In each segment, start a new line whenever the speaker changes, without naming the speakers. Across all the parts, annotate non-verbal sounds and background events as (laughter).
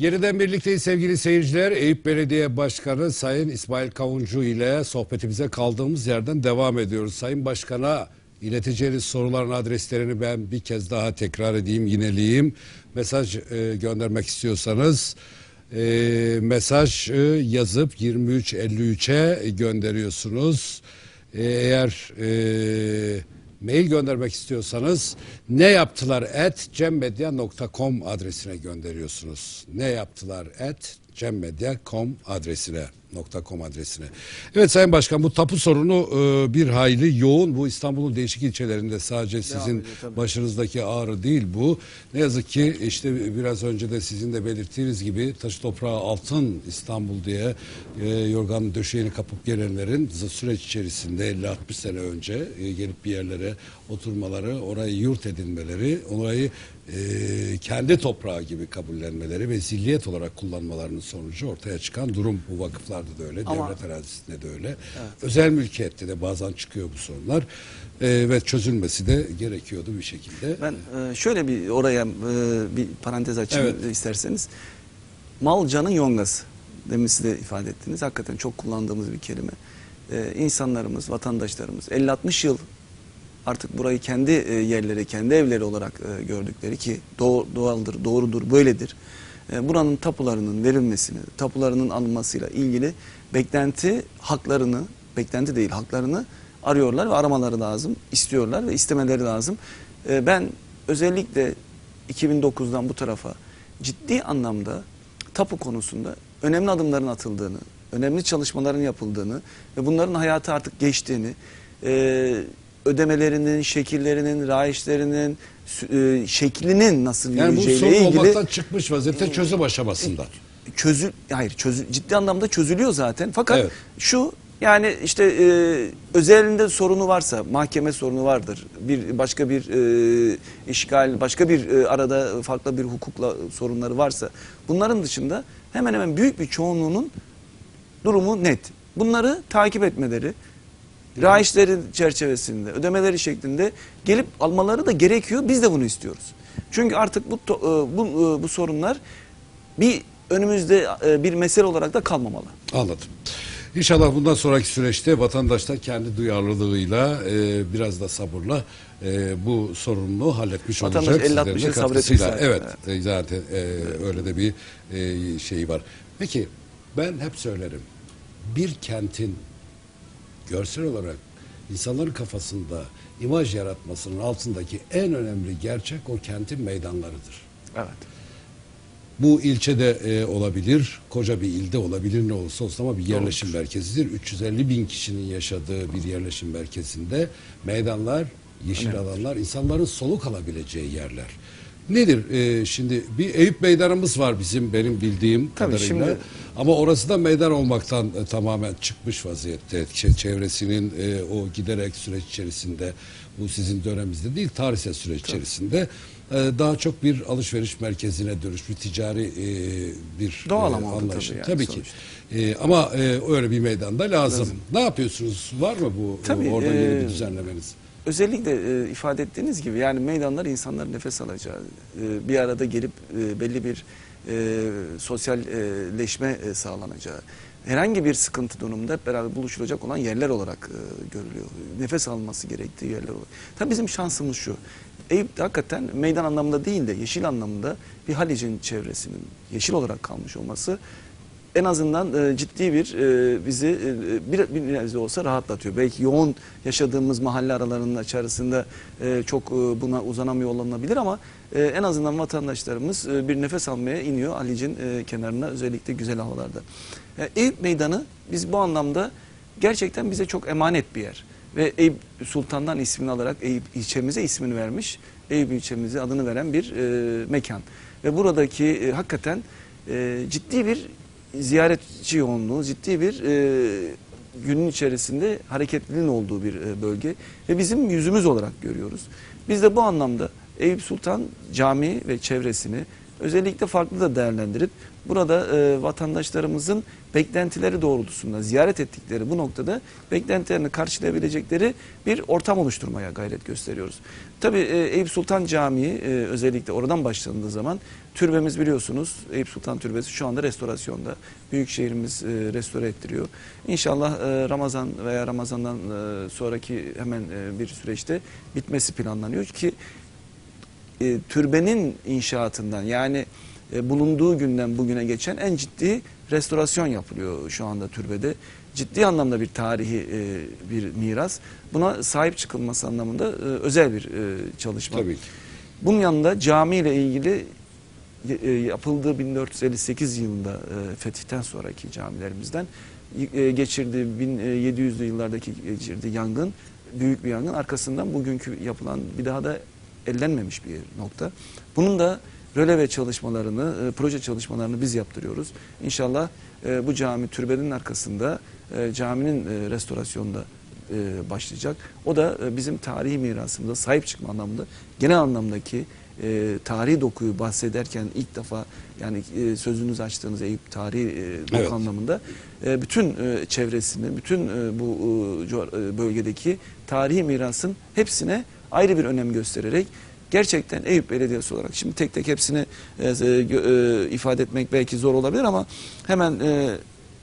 Yeniden birlikteyiz sevgili seyirciler. Eyüp Belediye Başkanı Sayın İsmail Kavuncu ile sohbetimize kaldığımız yerden devam ediyoruz. Sayın Başkan'a ileteceğiniz soruların adreslerini ben bir kez daha tekrar edeyim, yineleyeyim. Mesaj e, göndermek istiyorsanız e, mesaj e, yazıp 2353'e gönderiyorsunuz. E, eğer e, mail göndermek istiyorsanız ne yaptılar at cemmedya.com adresine gönderiyorsunuz. Ne yaptılar at cemmedya.com adresine .com adresine. Evet Sayın Başkan bu tapu sorunu e, bir hayli yoğun. Bu İstanbul'un değişik ilçelerinde sadece sizin
ediyor, tabii.
başınızdaki ağrı değil bu. Ne yazık ki işte biraz önce de sizin de belirttiğiniz gibi taşı toprağı altın İstanbul diye e, yorgan döşeğini kapıp gelenlerin süreç içerisinde 50-60 sene önce e, gelip bir yerlere oturmaları, orayı yurt edinmeleri, orayı e, kendi toprağı gibi kabullenmeleri ve zilliyet olarak kullanmalarının sonucu ortaya çıkan durum bu vakıflarda da öyle,
Ama-
devlet arazisinde de öyle. Özel mülkiyette de bazen çıkıyor bu sorunlar E, ve çözülmesi de gerekiyordu bir şekilde.
Ben e, şöyle bir oraya e, bir parantez açayım
Evet.
isterseniz. Mal canın yongası. Demin siz de ifade ettiniz. Hakikaten çok kullandığımız bir kelime. E, insanlarımız, vatandaşlarımız 50-60 yıl artık burayı kendi e, yerleri, kendi evleri olarak e, gördükleri ki doğ- doğaldır, doğrudur, böyledir. E, buranın tapularının verilmesini, tapularının alınmasıyla ilgili beklenti haklarını, beklenti değil haklarını arıyorlar ve aramaları lazım, istiyorlar ve istemeleri lazım. Ben özellikle 2009'dan bu tarafa ciddi anlamda tapu konusunda önemli adımların atıldığını, önemli çalışmaların yapıldığını ve bunların hayata artık geçtiğini, ödemelerinin, şekillerinin, raiçlerinin, sü- e, şeklinin nasıl
Yani bu
yürüyeceğiyle
sorun
ilgili
olmaktan çıkmış vaziyette çözüm aşamasında.
çözül hayır çözül ciddi anlamda çözülüyor zaten. Fakat
Evet.
şu yani işte e, özelinde sorunu varsa mahkeme sorunu vardır. Bir başka bir e, işgal, başka bir e, arada farklı bir hukukla sorunları varsa bunların dışında hemen hemen büyük bir çoğunluğunun durumu net. Bunları takip etmeleri, raiçlerin çerçevesinde, ödemeleri şeklinde gelip almaları da gerekiyor. Biz de bunu istiyoruz. Çünkü artık bu e, bu, e, bu sorunlar bir önümüzde e, bir mesele olarak da kalmamalı.
Anladım. İnşallah bundan sonraki süreçte vatandaş da kendi duyarlılığıyla e, biraz da sabırla e, bu sorununu halletmiş
Vatandaş
olacak.
50-60
Sizlerin de
yıl sabretmiş zaten.
Evet, e, zaten e, öyle de bir e, şey var. Peki ben hep söylerim. Bir kentin görsel olarak insanların kafasında imaj yaratmasının altındaki en önemli gerçek o kentin meydanlarıdır.
Evet.
Bu ilçede e, olabilir, koca bir ilde olabilir ne olursa olsun ama bir yerleşim merkezidir. 350 bin kişinin yaşadığı bir yerleşim merkezinde meydanlar, yeşil alanlar, insanların soluk alabileceği yerler. Nedir? E, şimdi bir Eyüp Meydanımız var bizim benim bildiğim
Tabii
kadarıyla.
şimdi-
Ama orası da meydan olmaktan e, tamamen çıkmış vaziyette. Ç- çevresinin e, o giderek süreç içerisinde bu sizin döneminizde değil tarihsel süreç içerisinde e, daha çok bir alışveriş merkezine dönüşmüş ticari e, bir
Doğal
e,
ama o da
anlayış.
tabii yani
ki.
sonuçta.
E, ama e, öyle bir meydanda lazım. Ne yapıyorsunuz? Var mı bu
Tabii,
orada yeni
e,
bir düzenlemeniz?
Özellikle e, ifade ettiğiniz gibi yani meydanlar insanların nefes alacağı, e, bir arada gelip e, belli bir e, sosyalleşme e, sağlanacağı, herhangi bir sıkıntı durumunda hep beraber buluşulacak olan yerler olarak e, görülüyor. Nefes alması gerektiği yerler olarak. Tabii bizim şansımız şu. Eyüp hakikaten meydan anlamında değil de yeşil anlamında bir Halic'in çevresinin yeşil olarak kalmış olması en azından e, ciddi bir e, bizi e, bir, bir nebze olsa rahatlatıyor. Belki yoğun yaşadığımız mahalle aralarının içerisinde e, çok e, buna uzanamıyor olabilir ama e, en azından vatandaşlarımız e, bir nefes almaya iniyor Halic'in e, kenarına özellikle güzel havalarda. E, Eyüp Meydanı biz bu anlamda gerçekten bize çok emanet bir yer. Ve Eyüp Sultan'dan ismini alarak Eyüp ilçemize ismini vermiş. Eyüp ilçemize adını veren bir e, mekan. Ve buradaki e, hakikaten e, ciddi bir ziyaretçi yoğunluğu, ciddi bir e, günün içerisinde hareketliliğin olduğu bir e, bölge ve bizim yüzümüz olarak görüyoruz. Biz de bu anlamda Eyüp Sultan Camii ve çevresini özellikle farklı da değerlendirip burada e, vatandaşlarımızın beklentileri doğrultusunda ziyaret ettikleri bu noktada beklentilerini karşılayabilecekleri bir ortam oluşturmaya gayret gösteriyoruz. Tabii e, Eyüp Sultan Camii e, özellikle oradan başlandığı zaman türbemiz biliyorsunuz Eyüp Sultan Türbesi şu anda restorasyonda. Büyükşehirimiz e, restore ettiriyor. İnşallah e, Ramazan veya Ramazan'dan e, sonraki hemen e, bir süreçte bitmesi planlanıyor ki e, türbenin inşaatından yani e, bulunduğu günden bugüne geçen en ciddi restorasyon yapılıyor şu anda türbede. Ciddi anlamda bir tarihi e, bir miras. Buna sahip çıkılması anlamında e, özel bir e, çalışma.
Tabii ki.
Bunun yanında cami ile ilgili e, yapıldığı 1458 yılında e, fetihten sonraki camilerimizden e, geçirdiği 1700'lü yıllardaki geçirdiği yangın büyük bir yangın arkasından bugünkü yapılan bir daha da ellenmemiş bir nokta. Bunun da röleve çalışmalarını, e, proje çalışmalarını biz yaptırıyoruz. İnşallah e, bu cami türbenin arkasında e, caminin e, restorasyonunda e, başlayacak. O da e, bizim tarihi mirasımıza sahip çıkma anlamında genel anlamdaki e, tarihi dokuyu bahsederken ilk defa yani e, sözünüzü açtığınız Eyüp tarihi e, doku
Evet.
anlamında e, bütün e, çevresini, bütün e, bu e, e, bölgedeki tarihi mirasın hepsine ayrı bir önem göstererek gerçekten Eyüp Belediyesi olarak şimdi tek tek hepsini e, e, e, ifade etmek belki zor olabilir ama hemen e,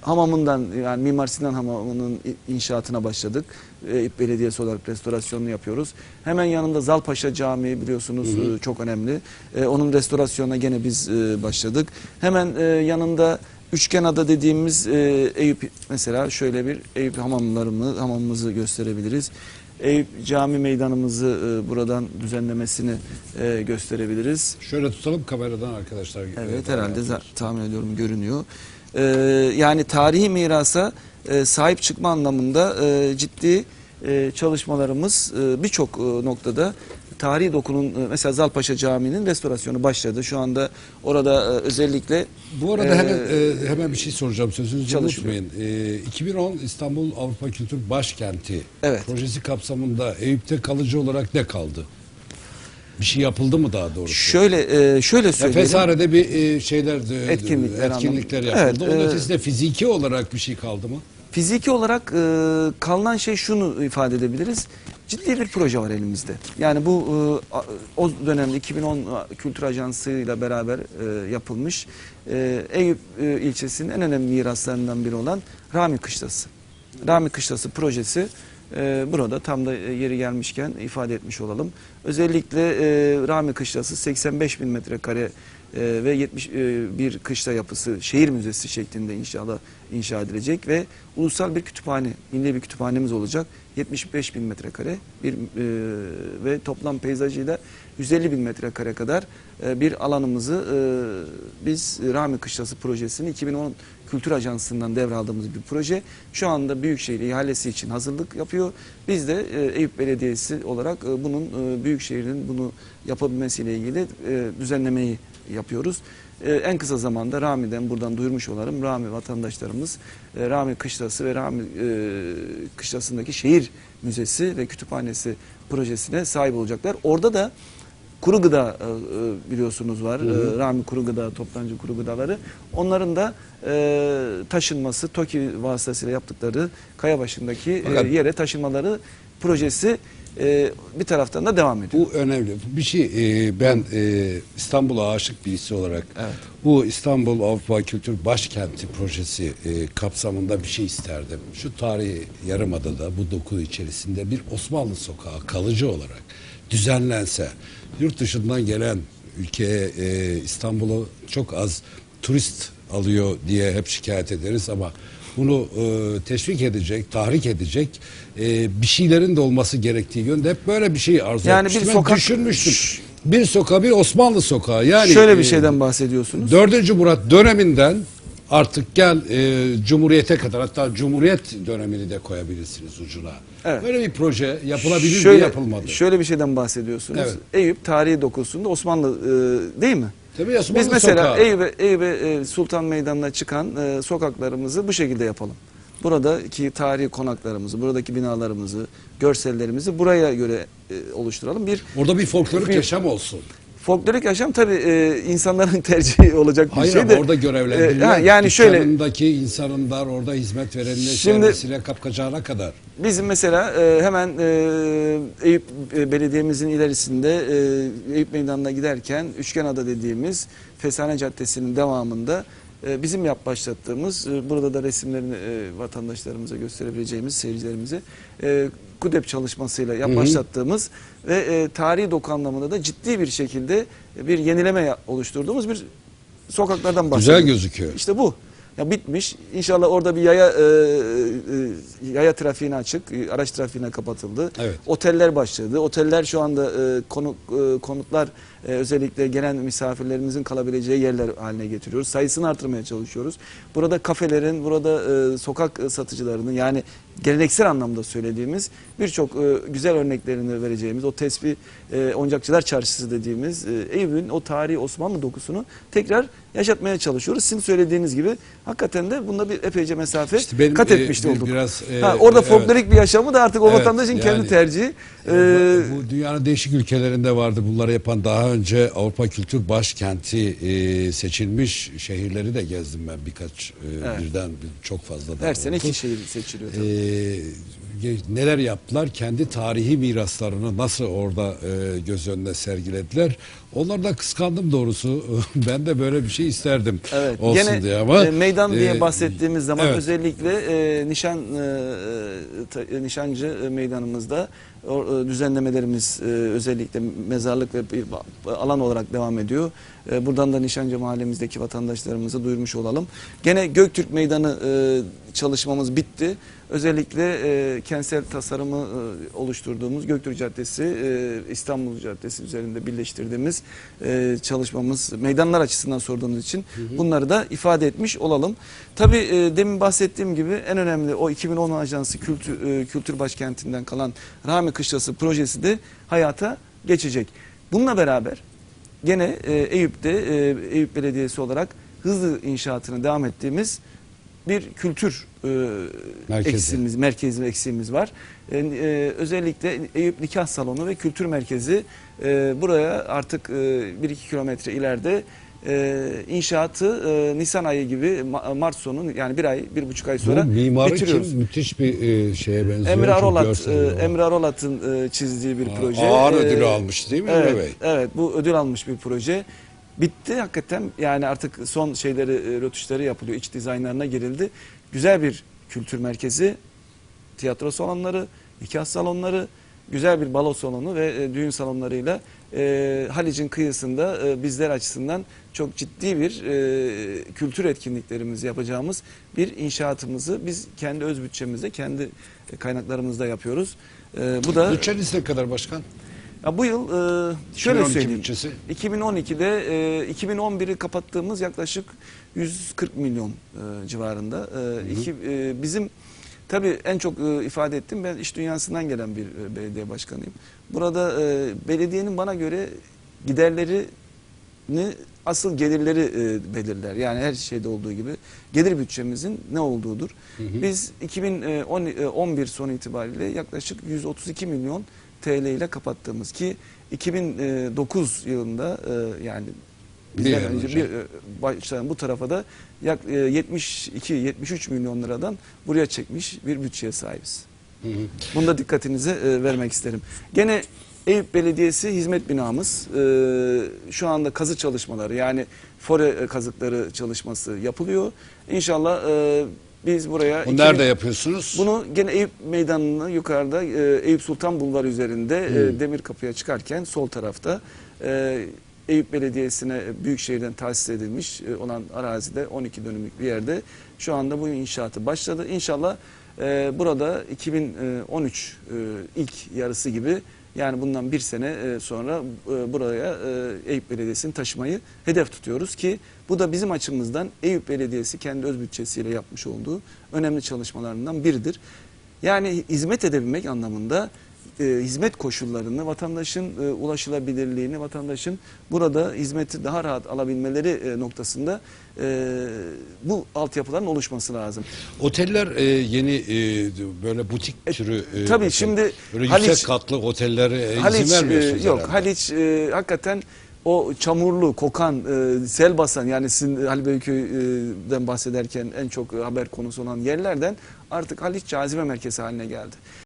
hamamından yani Mimar Sinan Hamamı'nın inşaatına başladık. Eyüp Belediyesi olarak restorasyonunu yapıyoruz. Hemen yanında Zalpaşa Camii biliyorsunuz e, çok önemli. E, onun restorasyonuna gene biz e, başladık. Hemen e, yanında Üçgen Ada dediğimiz e, Eyüp mesela şöyle bir Eyüp hamamlarımı hamamımızı gösterebiliriz. Eyüp Cami Meydanımızı e, buradan düzenlemesini e, gösterebiliriz.
Şöyle tutalım kameradan arkadaşlar.
Evet herhalde tahmin ediyorum görünüyor. Ee, yani tarihi mirasa e, sahip çıkma anlamında e, ciddi e, çalışmalarımız e, birçok e, noktada tarihi dokunun e, mesela Zalpaşa Camii'nin restorasyonu başladı. Şu anda orada e, özellikle
Bu arada
e,
hemen e, hemen bir şey soracağım sözünüzü
çalışıyor.
unutmayın. E, 2010 İstanbul Avrupa Kültür Başkenti
Evet.
projesi kapsamında Eyüp'te kalıcı olarak ne kaldı? Bir şey yapıldı mı daha doğrusu?
şöyle e, şöyle
Ya
söyleyelim.
Fesare'de bir e, şeyler de-
Etkinlikler
etkinlikler
anlamında.
yapıldı.
Evet,
Onun
e,
ötesinde fiziki olarak bir şey kaldı mı?
Fiziki olarak e, kalınan şey şunu ifade edebiliriz. Ciddi bir proje var elimizde. Yani bu e, o dönemde 2010 Kültür Ajansı ile beraber e, yapılmış e, Eyüp e, ilçesinin en önemli miraslarından biri olan Rami Kışlası. Rami Kışlası projesi burada tam da yeri gelmişken ifade etmiş olalım. Özellikle e, Rami Kışlası 85 bin metrekare e, ve 70 e, bir kışla yapısı şehir müzesi şeklinde inşallah inşa edilecek ve ulusal bir kütüphane, milli bir kütüphanemiz olacak. 75 bin metrekare bir e, ve toplam peyzajıyla 150 bin metrekare kadar e, bir alanımızı e, biz Rami Kışlası projesini 2010 Kültür Ajansı'ndan devraldığımız bir proje. Şu anda Büyükşehir ihalesi için hazırlık yapıyor. Biz de e, Eyüp Belediyesi olarak e, bunun e, Büyükşehir'in bunu yapabilmesiyle ilgili e, düzenlemeyi yapıyoruz. E, en kısa zamanda Rami'den buradan duyurmuş olalım. Rami vatandaşlarımız e, Rami Kışlası ve Rami e, Kışlası'ndaki şehir müzesi ve kütüphanesi projesine sahip olacaklar. Orada da kuru gıda e, e, biliyorsunuz var. E, Rami kuru gıda, toptancı kuru gıdaları. Onların da e, taşınması, TOKİ vasıtasıyla yaptıkları kaya başındaki e, yere taşınmaları projesi e, bir taraftan da devam ediyor.
Bu önemli. Bir şey e, ben e, İstanbul'a aşık birisi olarak
Evet.
bu İstanbul Avrupa Kültür Başkenti projesi e, kapsamında bir şey isterdim. Şu tarihi yarımadada bu doku içerisinde bir Osmanlı sokağı kalıcı olarak düzenlense yurt dışından gelen ülkeye e, İstanbul'u çok az turist alıyor diye hep şikayet ederiz ama bunu e, teşvik edecek, tahrik edecek e, bir şeylerin de olması gerektiği yönde hep böyle bir şey arzu
Yani bir
etmiştim. Ben
sokak-
düşünmüştüm. Bir sokağı bir Osmanlı sokağı. Yani
Şöyle bir
e,
şeyden bahsediyorsunuz.
4. Murat döneminden artık gel e, Cumhuriyete kadar hatta Cumhuriyet dönemini de koyabilirsiniz ucuna.
Evet.
Böyle bir proje yapılabilir
şöyle,
mi yapılmadı.
Şöyle bir şeyden bahsediyorsunuz.
Evet.
Eyüp tarihi dokusunda Osmanlı e, değil mi?
Tabii Osmanlı
Biz mesela
sokağı.
Eyüp'e, e, Sultan Meydanı'na çıkan e, sokaklarımızı bu şekilde yapalım. Buradaki tarihi konaklarımızı, buradaki binalarımızı, görsellerimizi buraya göre e, oluşturalım. Bir
Orada bir folklorik yaşam olsun.
Folklorik yaşam tabii e, insanların (laughs) tercihi olacak bir
Hayır
şey
ama
de.
orada görevlendirilen
E, ha, yani şöyle
dükkanındaki insanın da orada hizmet verenine
Şimdi-
servisiyle kapkacağına kadar.
Bizim mesela e, hemen e, Eyüp e, Belediye'mizin ilerisinde e, Eyüp Meydanı'na giderken Üçgenada dediğimiz Fesane Caddesi'nin devamında bizim yap başlattığımız e, burada da resimlerini e, vatandaşlarımıza gösterebileceğimiz seyircilerimize e, KUDEP çalışmasıyla yap başlattığımız ve tarihi doku anlamında da ciddi bir şekilde bir yenileme oluşturduğumuz bir sokaklardan
Güzel
bahsediyoruz.
gözüküyor.
İşte bu. Ya bitmiş. İnşallah orada bir yaya e, e, yaya trafiğine açık, e, araç trafiğine kapatıldı.
Evet.
Oteller başladı. Oteller şu anda e, konuk e, konutlar e, özellikle gelen misafirlerimizin kalabileceği yerler haline getiriyoruz. Sayısını artırmaya çalışıyoruz. Burada kafelerin, burada e, sokak e, satıcılarının yani geleneksel anlamda söylediğimiz birçok e, güzel örneklerini vereceğimiz o tesbih e, oncakçılar çarşısı dediğimiz e, Eyüp'ün o tarihi Osmanlı dokusunu tekrar yaşatmaya çalışıyoruz. Sizin söylediğiniz gibi hakikaten de bunda bir epeyce mesafe
İşte benim,
kat
e,
etmiş de
bir-
olduk.
biraz, e,
ha, orada
evet.
folklorik bir yaşamı da artık o
Evet,
vatandaşın kendi
yani-
tercihi.
Bu-
Ee,
bu dünyanın değişik ülkelerinde vardı bunları yapan daha önce Avrupa Kültür Başkenti e, seçilmiş şehirleri de gezdim ben birkaç e,
Evet.
birden bir- çok fazla da
her sene
oldu.
iki şehir seçiliyor. tabii.
Ge- neler yaptılar? Kendi tarihi miraslarını nasıl orada e, göz önüne sergilediler? Onlar da kıskandım doğrusu. (laughs) ben de böyle bir şey isterdim
Evet.
olsun
Gene
diye ama
e, meydan diye
e,
bahsettiğimiz zaman
evet.
özellikle e, nişan e, ta- e, nişancı e, meydanımızda o, e, düzenlemelerimiz e, özellikle mezarlık ve alan olarak devam ediyor. E, buradan da Nişancı mahallemizdeki vatandaşlarımıza duyurmuş olalım. Gene Göktürk Meydanı e, çalışmamız bitti. Özellikle e, kentsel tasarımı e, oluşturduğumuz Göktürk Caddesi, e, İstanbul Caddesi üzerinde birleştirdiğimiz e, çalışmamız meydanlar açısından sorduğunuz için bunları da ifade etmiş olalım. Tabii e, demin bahsettiğim gibi en önemli o 2010 Ajansı Kültür, e, Kültür Başkenti'nden kalan Rami Kışlası projesi de hayata geçecek. Bununla beraber gene e, Eyüp'te e, Eyüp Belediyesi olarak hızlı inşaatını devam ettiğimiz bir kültür e,
Merkezi.
eksiğimiz, merkez ve eksiğimiz var. E, e, özellikle Eyüp Nikah Salonu ve Kültür Merkezi e, buraya artık e, 1-2 kilometre ileride e, inşaatı e, Nisan ayı gibi Ma- Mart sonu yani bir ay, bir buçuk ay sonra
bu mimarı
bitiriyoruz.
kim? Müthiş bir e, şeye benziyor.
Emre
Çok
Arolat,
görsel
e,
bir-
Emre Arolat'ın e, çizdiği bir proje.
ağır
E,
ödülü almış değil mi Emre
evet,
Bey?
Evet, bu ödül almış bir proje. Bitti hakikaten yani artık son şeyleri, e, rötuşları yapılıyor. İç dizaynlarına girildi. Güzel bir kültür merkezi, tiyatro salonları, nikah salonları, güzel bir balo salonu ve e, düğün salonlarıyla e, Halic'in kıyısında e, bizler açısından çok ciddi bir e, kültür etkinliklerimizi yapacağımız bir inşaatımızı biz kendi öz bütçemizde, kendi kaynaklarımızda yapıyoruz. E, bu da
Bütçeniz ne kadar başkan?
ya bu yıl e, şöyle
2012
söyleyeyim.
bütçesi.
2012'de e, 2011'i kapattığımız yaklaşık 140 milyon e, civarında. E, iki, e, bizim tabii en çok e, ifade ettim ben iş dünyasından gelen bir e, belediye başkanıyım. Burada e, belediyenin bana göre giderlerini asıl gelirleri e, belirler. Yani her şeyde olduğu gibi gelir bütçemizin ne olduğudur. Biz 2011 son itibariyle yaklaşık 132 milyon TL ile kapattığımız ki 2009 yılında e, yani bizden önce bir e, başlayan bu tarafa da yak 72-73 milyon liradan buraya çekmiş bir bütçeye sahibiz.
Hı hı.
Bunu da dikkatinize e, vermek isterim. Gene Eyüp Belediyesi hizmet binamız e, şu anda kazı çalışmaları yani fore e, kazıkları çalışması yapılıyor. İnşallah e, biz buraya...
Bu
2000
nerede yapıyorsunuz?
Bunu gene Eyüp Meydanı'nın yukarıda e, Eyüp Sultan Bulvarı üzerinde e, demir kapıya çıkarken sol tarafta e, Eyüp Belediyesi'ne Büyükşehir'den tahsis edilmiş e, olan arazide 12 dönümlük bir yerde şu anda bu inşaatı başladı. İnşallah e, burada 2013 e, ilk yarısı gibi yani bundan bir sene e, sonra e, buraya Eyüp Belediyesi'ni taşımayı hedef tutuyoruz ki bu da bizim açımızdan Eyüp Belediyesi kendi öz bütçesiyle yapmış olduğu önemli çalışmalarından biridir. Yani hizmet edebilmek anlamında e, hizmet koşullarını, vatandaşın e, ulaşılabilirliğini, vatandaşın burada hizmeti daha rahat alabilmeleri e, noktasında e, bu altyapıların oluşması lazım.
Oteller e, yeni e, böyle butik türü e,
tabii
otel.
şimdi
böyle
Haliç-
yüksek katlı otellere e,
Haliç
izin
e,
vermiyorsunuz
yok
herhalde.
Haliç e, hakikaten o çamurlu, kokan, e, sel basan yani sizin Ali Beyköy'den bahsederken en çok haber konusu olan yerlerden artık Haliç cazibe merkezi haline geldi.